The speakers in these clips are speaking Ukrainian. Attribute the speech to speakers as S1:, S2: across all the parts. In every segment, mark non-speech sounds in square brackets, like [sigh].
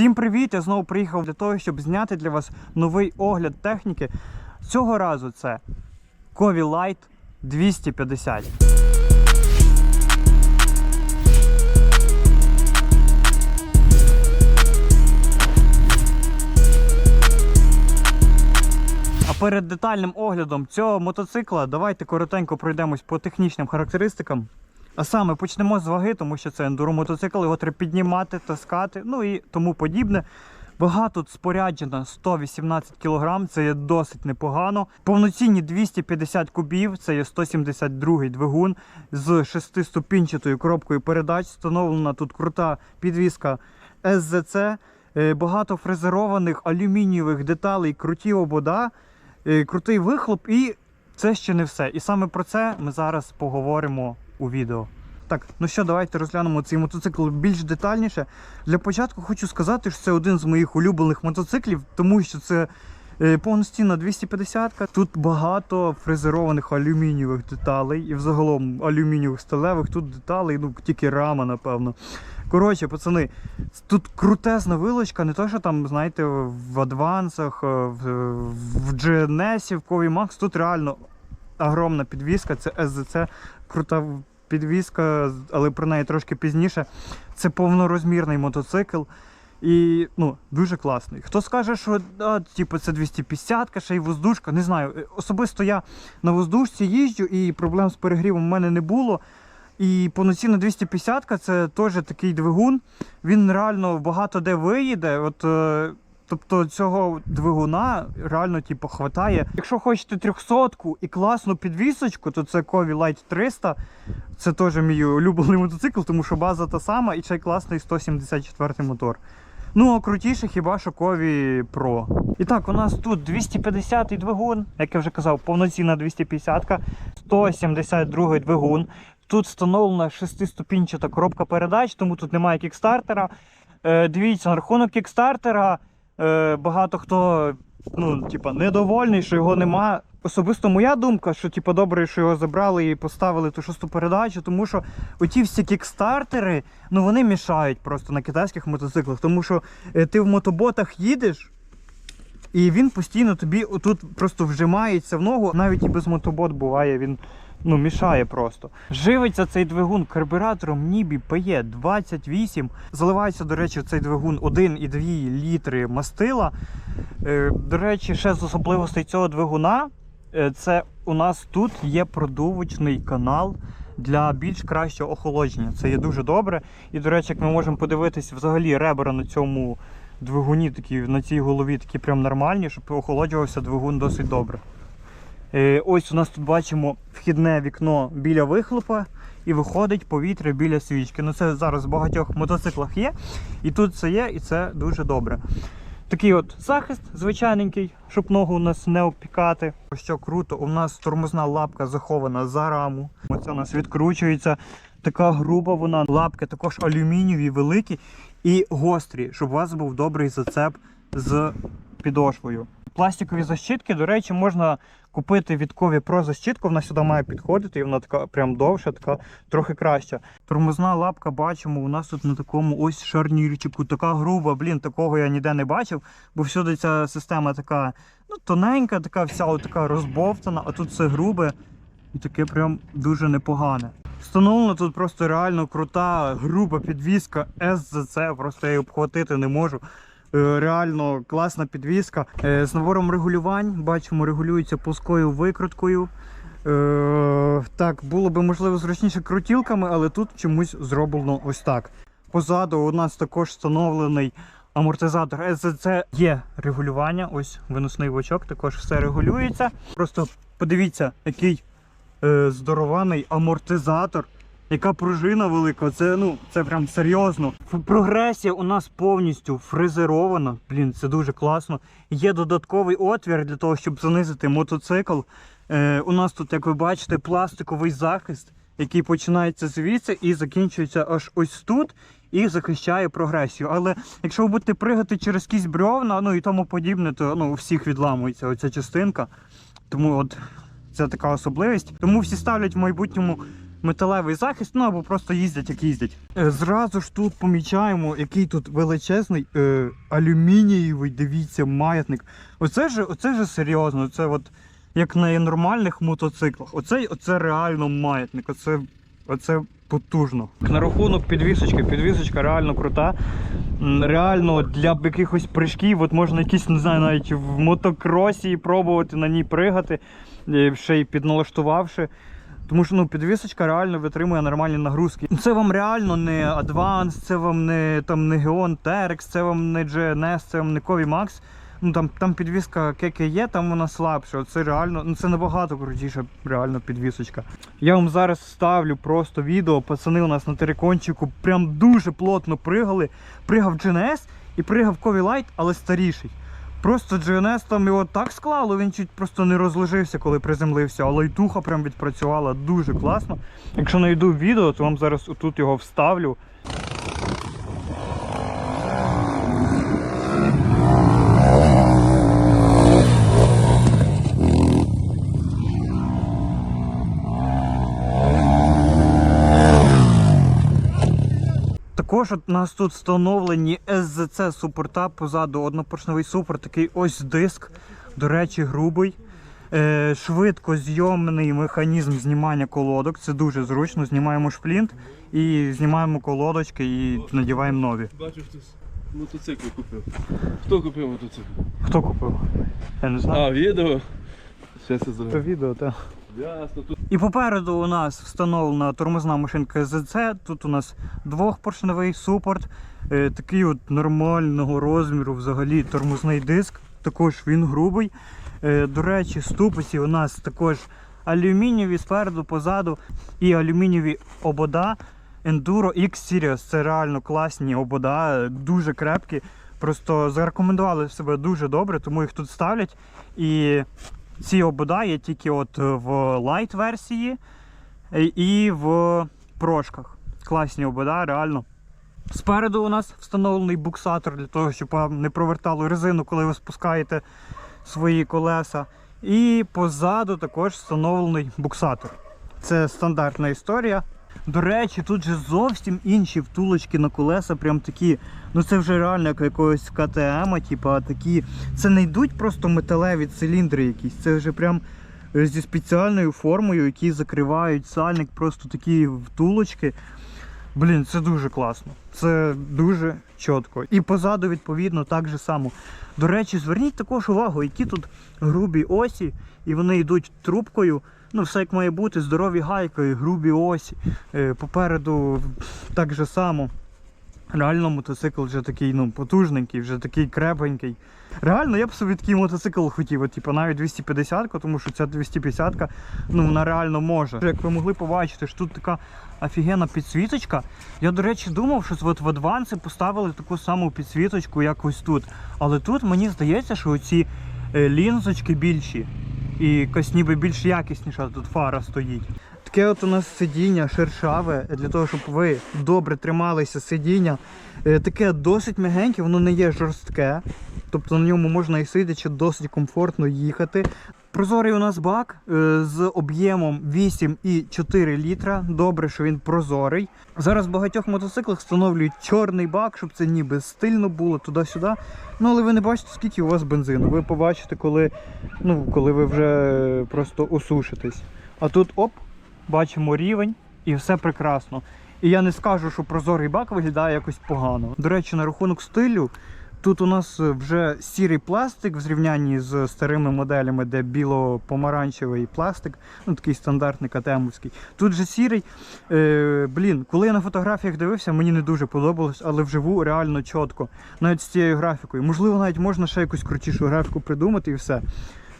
S1: Всім привіт! Я знову приїхав для того, щоб зняти для вас новий огляд техніки. Цього разу це Кові Light 250. А перед детальним оглядом цього мотоцикла давайте коротенько пройдемось по технічним характеристикам. А саме почнемо з ваги, тому що це ендуромотоцикл, його треба піднімати, таскати, ну і тому подібне. Вага тут споряджена 118 кг, це є досить непогано. Повноцінні 250 кубів, це є 172-й двигун з шестиступінчатою коробкою передач. Встановлена тут крута підвіска СЗЦ, е, багато фрезерованих алюмінієвих деталей, круті обода, е, крутий вихлоп і це ще не все. І саме про це ми зараз поговоримо у відео. Так, ну що, давайте розглянемо цей мотоцикл більш детальніше. Для початку хочу сказати, що це один з моїх улюблених мотоциклів, тому що це е, повноцінна 250-ка. Тут багато фрезерованих алюмінієвих деталей і взагалом алюмінієвих сталевих. Тут деталей, ну тільки рама, напевно. Коротше, пацани, тут крутезна вилочка, не то, що там, знаєте, в адвансах, е, в, в GNS, в Кові Max, тут реально огромна підвіска, це СЗЦ, крута підвіска, але про неї трошки пізніше. Це повнорозмірний мотоцикл. І ну, дуже класний. Хто скаже, що а, типу, це 250-ка, ще й воздушка, не знаю. Е, Особисто я на воздушці їжджу і проблем з перегрівом в мене не було. І повноцінна 250-ка це теж такий двигун. Він реально багато де виїде. От, е, тобто цього двигуна реально типу, хватає. Якщо хочете 300-ку і класну підвісочку, то це Кові Light 300. Це теж мій улюблений мотоцикл, тому що база та сама і ще й класний 174 мотор. Ну, а крутіше хіба що Кові Pro. І так, у нас тут 250-й двигун, як я вже казав, повноцінна 250-ка, 172 двигун. Тут встановлена шестиступінчата коробка передач, тому тут немає кікстартера. Е, дивіться, на рахунок кікстартера е, багато хто ну, типа, недовольний, що його нема. Особисто моя думка, що типу, добре, що його забрали і поставили ту шосту передачу, тому що оті всі кікстартери, ну вони мішають просто на китайських мотоциклах, тому що е, ти в мотоботах їдеш. І він постійно тобі отут просто вжимається в ногу, навіть і без мотобот буває, він ну, мішає просто. Живиться цей двигун карбюратором Нібі PE 28. Заливається, до речі, цей двигун 1,2 літри мастила. Е, До речі, ще з особливостей цього двигуна, е, це у нас тут є продувочний канал. Для більш кращого охолодження. Це є дуже добре. І, до речі, як ми можемо подивитись, взагалі ребра на цьому двигуні, такі, на цій голові такі прям нормальні, щоб охолоджувався двигун досить добре. Е, ось у нас тут бачимо вхідне вікно біля вихлопа і виходить повітря біля свічки. Ну це зараз в багатьох мотоциклах є. І тут це є, і це дуже добре. Такий от захист звичайненький, щоб ногу у нас не обпікати. Що круто, у нас тормозна лапка захована за раму. Оце у нас відкручується. Така груба вона. Лапки також алюмінієві, великі і гострі, щоб у вас був добрий зацеп з підошвою. Пластикові защитки, до речі, можна купити від Кові Pro вона сюди має підходити, і вона така прям довша, така трохи краща. Тормозна лапка бачимо, у нас тут на такому ось шарнірчику, така груба, блін, такого я ніде не бачив, бо всюди ця система така ну, тоненька, така вся от розбовтана, а тут все грубе і таке прям дуже непогане. Встановлена тут просто реально крута, груба підвіска СЗЦ, просто я її обхватити не можу. Е, Реально класна підвіска. Е, З набором регулювань бачимо, регулюється плоскою викруткою. Е, Так, було би можливо зручніше крутілками, але тут чомусь зроблено ось так. Позаду у нас також встановлений амортизатор СЗЦ. Є регулювання. Ось виносний бочок, також все регулюється. Просто подивіться, який здорований амортизатор. Яка пружина велика, це ну це прям серйозно. Прогресія у нас повністю фрезерована. Блін, це дуже класно. Є додатковий отвір для того, щоб занизити мотоцикл. Е, у нас тут, як ви бачите, пластиковий захист, який починається звідси і закінчується аж ось тут. І захищає прогресію. Але якщо ви будете пригати через якісь брьовна, ну і тому подібне, то ну, у всіх відламується оця частинка. Тому от це така особливість. Тому всі ставлять в майбутньому металевий захист, ну або просто їздять, як їздять. Е, Зразу ж тут помічаємо, який тут величезний е, алюмінієвий, дивіться, маятник. Оце ж, оце ж серйозно, це от як на нормальних мотоциклах. Оце, оце реально маятник, оце, оце потужно. На рахунок підвісочки. Підвісочка реально крута. Реально для якихось прыжків, от можна якісь, не знаю, навіть в мотокросі пробувати на ній пригати, е, ще й підналаштувавши. Тому що ну, підвісочка реально витримує нормальні нагрузки. Це вам реально не Advance, це вам не там не Geon Terex, це вам не GNS, це вам не Кові Max. Ну там, там підвіска кеке є, там вона слабша. Це реально, ну це набагато крутіша, реально підвісочка. Я вам зараз ставлю просто відео. Пацани у нас на терикончику прям дуже плотно пригали. Пригав GNS і пригав Кові Light, але старіший. Просто GNS там його так склало, він чуть просто не розложився, коли приземлився, а лайтуха прям відпрацювала дуже класно. Якщо знайду відео, то вам зараз отут його вставлю. Також у нас тут встановлені SZC супорта позаду однопоршневий супорт, такий ось диск, до речі, грубий. Е, швидкозйомний механізм знімання колодок. Це дуже зручно. Знімаємо шплінт і знімаємо колодочки і надіваємо нові.
S2: Бачу, хтось мотоцикл купив. Хто купив мотоцикл?
S1: Хто купив? Я не знаю.
S2: А, відео? Зроблю.
S1: відео, так. І попереду у нас встановлена тормозна машинка ZC. Тут у нас двохпоршневий супорт, е, такий от нормального розміру взагалі тормозний диск. Також він грубий. Е, до речі, ступиці у нас також алюмінієві спереду, позаду і алюмінієві обода Enduro X Series. Це реально класні обода, дуже крепкі. Просто зарекомендували себе дуже добре, тому їх тут ставлять. І ці обода є тільки от в лайт версії е, і в прошках. Класні обода, реально. Спереду у нас встановлений буксатор для того, щоб вам не провертало резину, коли ви спускаєте свої колеса. І позаду також встановлений буксатор. Це стандартна історія. До речі, тут же зовсім інші втулочки на колеса, прям такі. Ну це вже реально як якогось КТМ, типа такі. Це не йдуть просто металеві циліндри якісь. Це вже прям е, зі спеціальною формою, які закривають сальник, просто такі втулочки. Блін, це дуже класно. Це дуже чітко. І позаду, відповідно, так же само. До речі, зверніть також увагу, які тут грубі осі, і вони йдуть трубкою. Ну, все як має бути, здорові гайки, грубі осі. Е, Попереду так же само. Реально мотоцикл вже такий ну, потужненький, вже такий крепенький. Реально, я б собі такий мотоцикл хотів, от, типу, навіть 250 тому що ця 250 ну, вона реально може. Як ви могли побачити, що тут така офігенна підсвіточка. Я, до речі, думав, що от в адванси поставили таку саму підсвіточку, як ось тут. Але тут мені здається, що ці лінзочки більші. І якось ніби більш якісніша тут фара стоїть. Таке от у нас сидіння шершаве для того, щоб ви добре трималися сидіння. Е, Таке досить м'ягеньке, воно не є жорстке. Тобто на ньому можна і сидячи досить комфортно їхати. Прозорий у нас бак е, з об'ємом 8,4 літра. Добре, що він прозорий. Зараз в багатьох мотоциклах встановлюють чорний бак, щоб це ніби стильно було туди-сюди. Ну але ви не бачите, скільки у вас бензину. Ви побачите, коли, ну, коли ви вже просто осушитесь. А тут оп, бачимо рівень і все прекрасно. І я не скажу, що прозорий бак виглядає якось погано. До речі, на рахунок стилю. Тут у нас вже сірий пластик в зрівнянні з старими моделями, де біло-помаранчевий пластик, ну такий стандартний КТМовський. Тут же сірий. Е, блін, коли я на фотографіях дивився, мені не дуже подобалось, але вживу реально чітко. Навіть з цією графікою. Можливо, навіть можна ще якусь крутішу графіку придумати і все.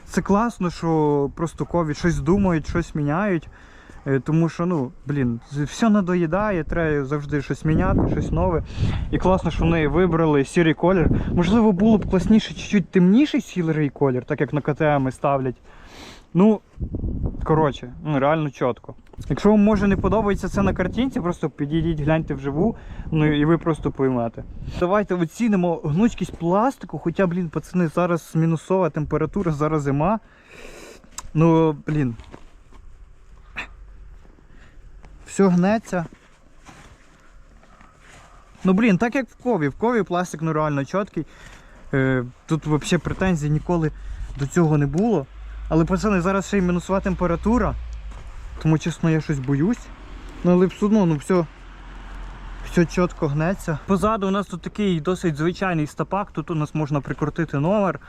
S1: Це класно, що просто ковід щось думають, щось міняють. Е, Тому що, ну, блін, все надоїдає, треба завжди щось міняти, щось нове. І класно, що вони вибрали сірий колір. Можливо, було б класніше чуть-чуть темніший сірий колір, так як на КТМ ставлять. Ну, коротше, ну реально чітко. Якщо вам може не подобається це на картинці, просто підійдіть, гляньте вживу, ну і ви просто поймете. Давайте оцінимо гнучкість пластику, хоча, блін, пацани, зараз мінусова температура, зараз зима. Ну, блін, все гнеться. Ну блін, так як в кові. В кові пластик ну реально чіткий. Е, тут взагалі претензій ніколи до цього не було. Але пацани, зараз ще й мінусова температура. Тому чесно я щось боюсь. Ну але все одно, ну все, все чітко гнеться. Позаду у нас тут такий досить звичайний стопак. Тут у нас можна прикрутити номер.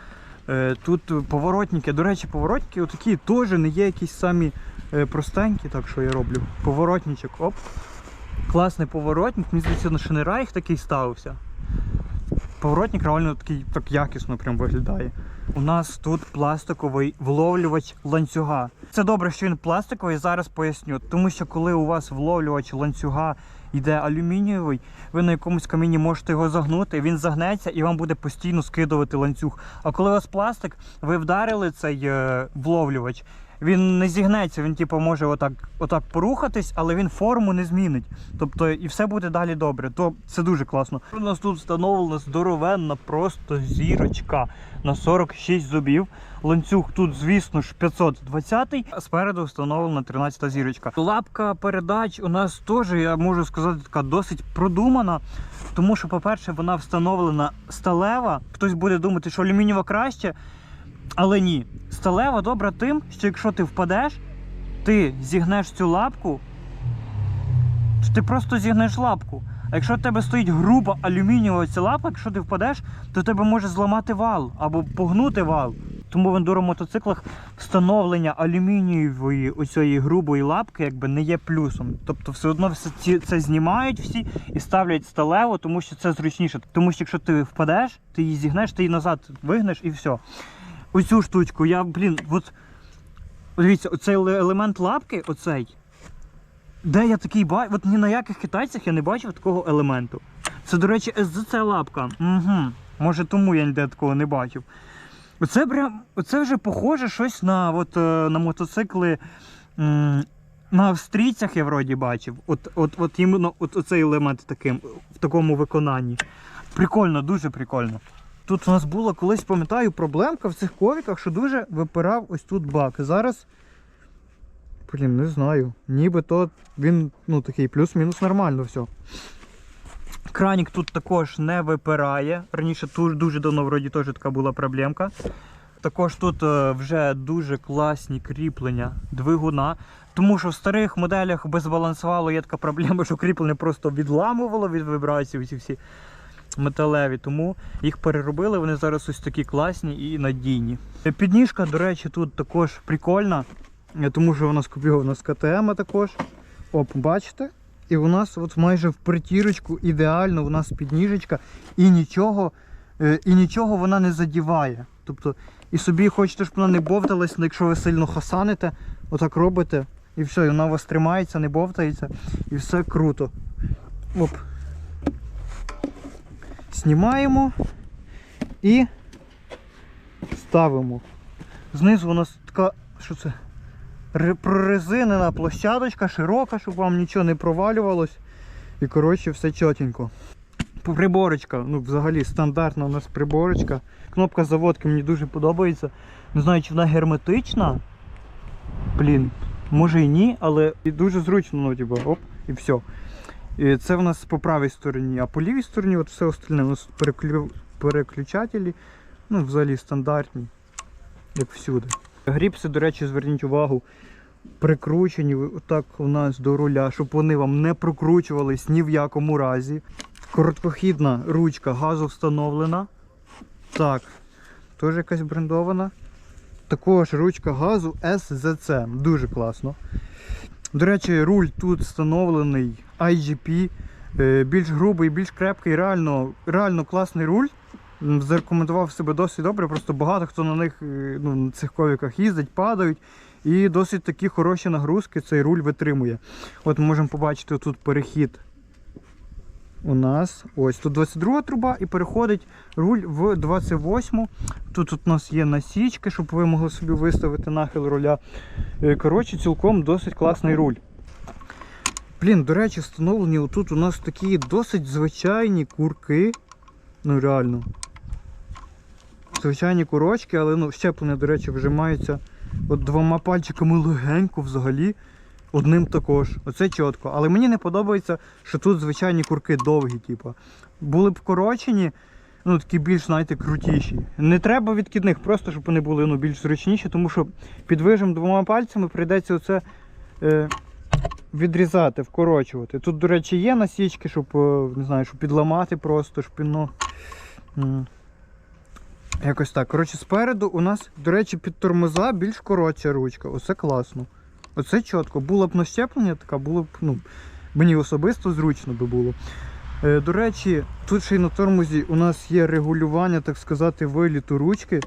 S1: Е, Тут поворотники. До речі, поворотники отакі теж не є якісь самі простенькі, так що я роблю. Поворотничок, оп. Класний поворотник, мені здається, на Шенерайх такий ставився. Поворотник реально такий так якісно прям виглядає. У нас тут пластиковий вловлювач ланцюга. Це добре, що він пластиковий, зараз поясню. Тому що коли у вас вловлювач ланцюга йде алюмінієвий, ви на якомусь каміні можете його загнути, він загнеться і вам буде постійно скидувати ланцюг. А коли у вас пластик, ви вдарили цей е, вловлювач, він не зігнеться, він типу може отак, отак порухатись, але він форму не змінить. Тобто і все буде далі добре. То це дуже класно. У нас тут встановлена здоровенна просто зірочка на 46 зубів. Ланцюг тут, звісно ж, 520, а спереду встановлена 13 зірочка. Лапка передач у нас теж, я можу сказати, така досить продумана. Тому що, по-перше, вона встановлена сталева. Хтось буде думати, що алюмінієва краще. Але ні, сталева добра тим, що якщо ти впадеш, ти зігнеш цю лапку, то ти просто зігнеш лапку. А якщо в тебе стоїть груба алюмінієва ця лапа, якщо ти впадеш, то тебе може зламати вал або погнути вал. Тому в ендуромотоциклах встановлення алюмінієвої оцієї грубої лапки якби не є плюсом. Тобто все одно все ці, це знімають всі і ставлять сталево, тому що це зручніше. Тому що якщо ти впадеш, ти її зігнеш, ти її назад вигнеш і все. Оцю штучку, я, блін, от дивіться, оцей елемент лапки, оцей. Де я такий бачу? От ні на яких китайцях я не бачив такого елементу. Це, до речі, СЗЦ лапка. Угу. Може тому я ніде такого не бачив. Оце прям, оце вже похоже щось на, от, е, на мотоцикли. На австрійцях я вроді бачив. От, от, от іменно от, оцей елемент таким, в такому виконанні. Прикольно, дуже прикольно. Тут у нас була колись, пам'ятаю, проблемка в цих ковіках, що дуже випирав ось тут бак. Зараз. Блін, не знаю. Нібито він ну, такий плюс-мінус нормально все. Кранік тут також не випирає. Раніше тут дуже давно вроді теж така була проблемка. Також тут е, вже дуже класні кріплення двигуна. Тому що в старих моделях без балансвалу є така проблема, що кріплення просто відламувало від вібрацій ці всі металеві. Тому їх переробили. Вони зараз ось такі класні і надійні. Підніжка, до речі, тут також прикольна. Е, Тому що вона скопіована з КТМ також. Оп, бачите? І у нас от майже в притірочку ідеально у нас підніжечка і нічого, е, і нічого вона не задіває. Тобто, і собі хочете, щоб вона не бовталась, але якщо ви сильно хасаните, отак робите, і все, і вона у вас тримається, не бовтається, і все круто. Оп. Знімаємо і ставимо. Знизу у нас така, що це? Прорезинена площадочка, широка, щоб вам нічого не провалювалось. І коротше все чотенько. Приборочка, ну взагалі стандартна у нас приборочка. Кнопка заводки мені дуже подобається. Не знаю, чи вона герметична. Блін, може і ні, але і дуже зручно, ну, типу, оп, і все. І це в нас по правій стороні, а по лівій стороні от все остальне. У нас переклю... переключателі, ну, взагалі стандартні, як всюди. Гріпси, до речі, зверніть увагу, прикручені отак у нас до руля, щоб вони вам не прокручувались ні в якому разі. Короткохідна ручка газу встановлена. Так, теж якась брендована. Також ручка газу SZC. Дуже класно. До речі, руль тут встановлений IGP. е, Більш грубий, більш крепкий, реально, реально класний руль. Зарекомендував себе досить добре, просто багато хто на них е, ну, на цих ковіках їздить, падають. І досить такі хороші нагрузки цей руль витримує. От ми можемо побачити тут перехід у нас. Ось тут 22 труба і переходить руль в 28. Тут, тут у нас є насічки, щоб ви могли собі виставити нахил руля. Е, Коротше, цілком досить класний руль. Блін, до речі, встановлені тут у нас такі досить звичайні курки. Ну реально. Звичайні курочки, але ну, щеплення, до речі, вжимається от двома пальчиками легенько взагалі. Одним також. Оце чітко. Але мені не подобається, що тут звичайні курки довгі, типу. Були б вкорочені, ну такі більш, знаєте, крутіші. Не треба відкидних, просто щоб вони були ну, більш зручніші, тому що під вижим двома пальцями прийдеться оце е, відрізати, вкорочувати. Тут, до речі, є насічки, щоб е, не знаю, щоб підламати просто, щоб. Якось так. Коротше, спереду у нас, до речі, під тормоза більш коротша ручка. Оце класно. Оце чітко. Було б нащеплення, така було б, ну, мені особисто зручно би було. Е, до речі, тут ще й на тормозі у нас є регулювання, так сказати, виліту ручки.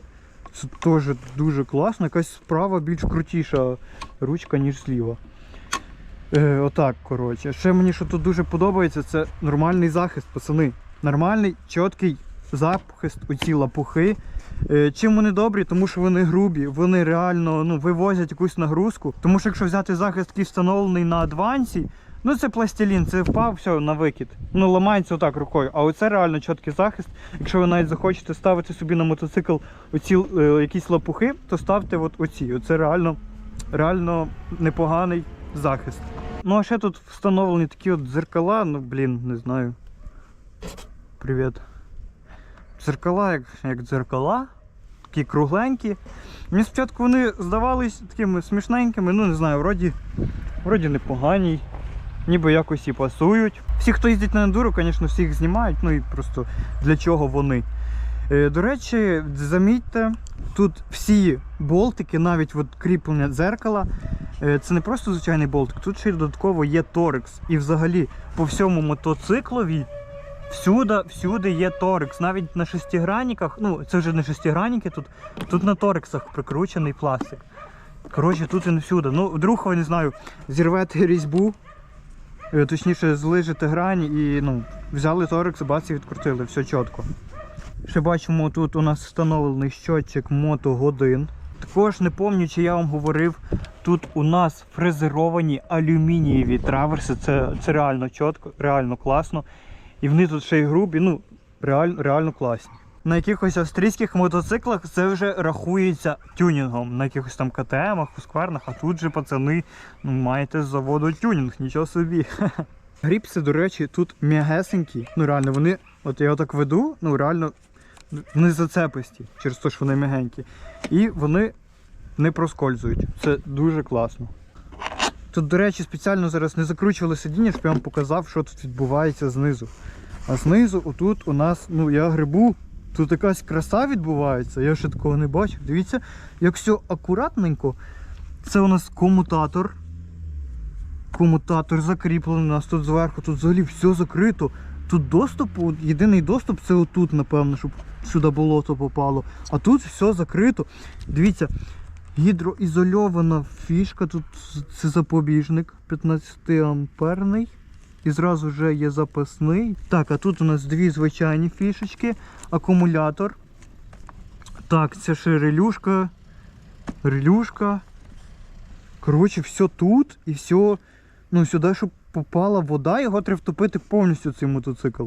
S1: Це теж дуже класно. Якась справа більш крутіша ручка, ніж зліва. Е, отак, коротше. Ще мені що тут дуже подобається, це нормальний захист, пацани. Нормальний, чіткий захист у ці лапухи. Е, Чим вони добрі? Тому що вони грубі, вони реально ну, вивозять якусь нагрузку. Тому що якщо взяти захист, який встановлений на адвансі, ну це пластилін, це впав, все, на викид. Ну, ламається отак рукою. А оце реально чіткий захист. Якщо ви навіть захочете ставити собі на мотоцикл оці е, якісь лапухи, то ставте от оці. Оце реально, реально непоганий захист. Ну а ще тут встановлені такі от дзеркала, ну блін, не знаю. Привіт. Дзеркала, як, як дзеркала, такі кругленькі. Мені спочатку вони здавались такими смішненькими, ну не знаю, вроді, вроді непогані, ніби якось і пасують. Всі, хто їздить на ендуро, звісно, всіх знімають, ну і просто для чого вони. Е, До речі, замітьте, тут всі болтики, навіть от кріплення дзеркала, е, це не просто звичайний болтик, тут ще й додатково є торекс. І взагалі по всьому мотоциклові всюди, всюди є торекс. Навіть на шестигранниках, ну це вже не шестигранники, тут, тут на торексах прикручений пластик. Коротше, тут він всюди. Ну, вдруг, ви не знаю, зірвете різьбу, е, точніше, злижете грані і ну, взяли торекс, бац і відкрутили, все чітко. Ще бачимо, тут у нас встановлений щотчик мотогодин. Також не пам'ятаю, чи я вам говорив, тут у нас фрезеровані алюмінієві траверси. Це, це реально чітко, реально класно. І вони тут ще й грубі, ну, реально, реально класні. На якихось австрійських мотоциклах це вже рахується тюнінгом. На якихось там КТМах, Husqvarna, а тут же пацани ну, маєте з заводу тюнінг, нічого собі. [laughs] Гріпси, до речі, тут м'ягесенькі. Ну реально, вони, от я отак веду, ну реально, вони зацеписті через те, що вони м'ягенькі. І вони не проскользують. Це дуже класно. Тут, до речі, спеціально зараз не закручували сидіння, щоб я вам показав, що тут відбувається знизу. А знизу, отут у нас, ну я грибу, тут якась краса відбувається, я ще такого не бачив. Дивіться, як все акуратненько. Це у нас комутатор. Комутатор закріплений у нас тут зверху, тут взагалі все закрито. Тут доступ, єдиний доступ це отут, напевно, щоб сюди болото попало. А тут все закрито. Дивіться, гідроізольована фішка, тут це запобіжник 15 амперний. І зразу вже є запасний. Так, а тут у нас дві звичайні фішечки, акумулятор. Так, це ще релюшка. Релюшка. Коротше, все тут і все. Ну, сюди, щоб попала вода, його треба втопити повністю цей мотоцикл.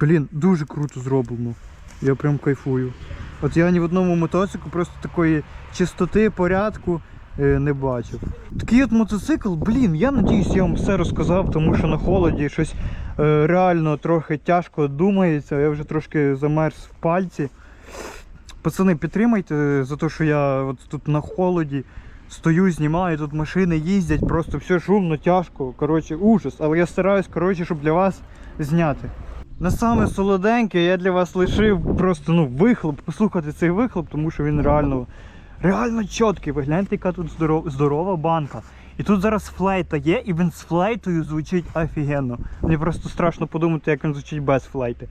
S1: Блін, дуже круто зроблено. Я прям кайфую. От я ні в одному мотоциклу просто такої чистоти, порядку е, не бачив. Такий от мотоцикл, блін, я надіюсь, я вам все розказав, тому що на холоді щось е, реально трохи тяжко думається. Я вже трошки замерз в пальці. Пацани, підтримайте за те, що я от тут на холоді стою, знімаю, тут машини їздять, просто все шумно, тяжко. Коротше, ужас. Але я стараюсь, коротше, щоб для вас зняти. На саме солоденьке я для вас лишив просто ну, вихлоп, послухати цей вихлоп, тому що він реально, реально чіткий. Ви гляньте, яка тут здорова, здорова банка. І тут зараз флейта є, і він з флейтою звучить офігенно. Мені просто страшно подумати, як він звучить без флейти.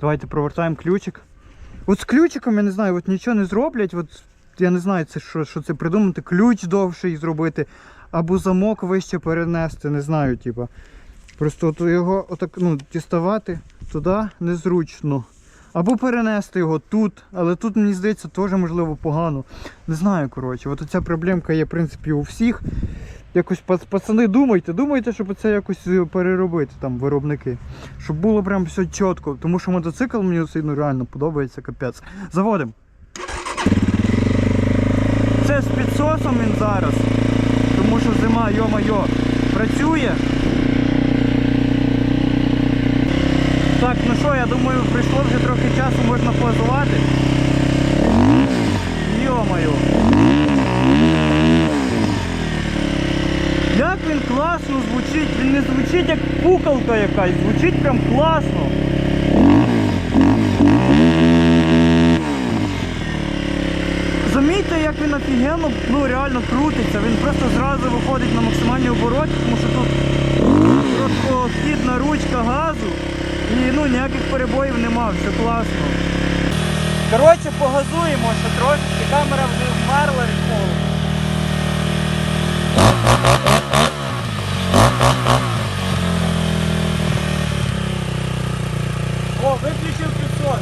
S1: Давайте провертаємо ключик. От з ключиком, я не знаю, от нічого не зроблять. От я не знаю, це що, що це придумати, ключ довший зробити, або замок вище перенести, не знаю, типа. Просто от його отак, ну, діставати туди незручно. Або перенести його тут, але тут, мені здається, теж можливо погано. Не знаю, коротше. От ця проблемка є, в принципі, у всіх. Якось пацани думайте, думайте, щоб це якось е, переробити там виробники. Щоб було прям все чітко. Тому що мотоцикл мені ну, реально подобається капець. Заводимо. Це з підсосом він зараз. Тому що зима, йо-майо, працює. Так, ну що, я думаю, прийшло вже трохи часу, можна позувати. Йо-моє. Як він класно звучить, він не звучить як пукалка якась, звучить прям класно. Замітьте, як він офігенно, ну реально крутиться, він просто зразу виходить на максимальні обороти, тому що тут розхідна ручка газу і ну ніяких перебоїв нема, все класно. Коротше, погазуємо ще трошки, камера вже вмерла від холоду. О, виключив 500.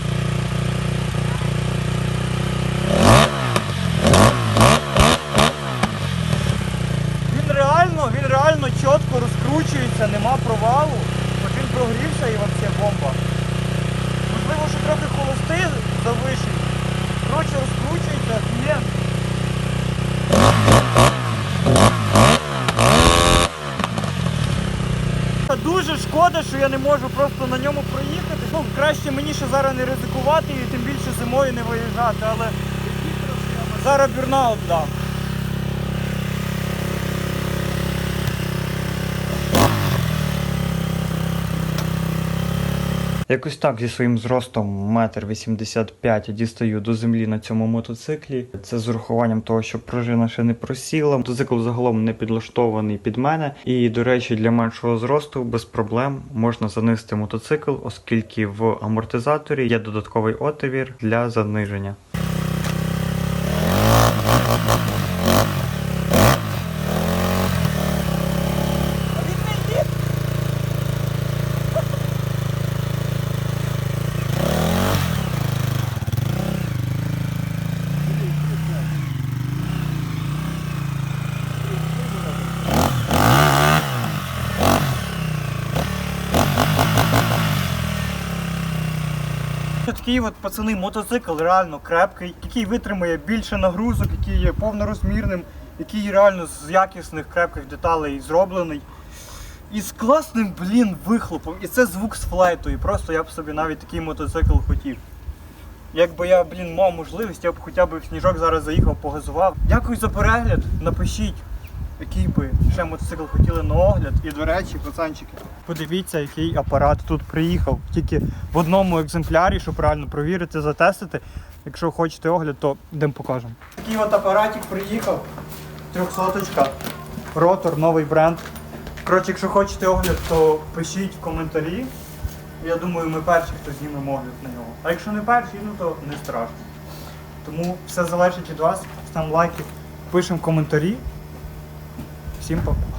S1: Він реально, він реально чітко розкручується, нема провалу. Хоч він прогрівся і взагалі бомба. Можливо, що трохи холости завишені. Коротше, розкручується, є. Дуже шкода, що я не можу просто на ньому проїхати. Ну, краще мені ще зараз не ризикувати і тим більше зимою не виїжджати, але зараз бюрнаут дам. Якось так зі своїм зростом 1,85 м дістаю до землі на цьому мотоциклі. Це з урахуванням того, що пружина ще не просіла. Мотоцикл загалом не підлаштований під мене. І, до речі, для меншого зросту без проблем можна занести мотоцикл, оскільки в амортизаторі є додатковий отвір для заниження. Такий от пацани мотоцикл реально крепкий, який витримує більше нагрузок, який є повнорозмірним, який реально з якісних крепких деталей зроблений. І з класним, блін, вихлопом. І це звук з флайту. І просто я б собі навіть такий мотоцикл хотів. Якби я, блін, мав можливість, я б хоча б в сніжок зараз заїхав, погазував. Дякую за перегляд. Напишіть, який би ще мотоцикл хотіли на огляд. І до речі, пацанчики, подивіться, який апарат тут приїхав. Тільки в одному екземплярі, щоб реально провірити, затестити. Якщо хочете огляд, то йдемо покажемо. Такий от апаратик приїхав. Трьохсоточка. Ротор, новий бренд. Коротше, якщо хочете огляд, то пишіть в коментарі. Я думаю, ми перші, хто знімемо огляд на нього. А якщо не перші, ну то не страшно. Тому все залежить від вас. Ставимо лайки, пишемо коментарі. Всім па-па.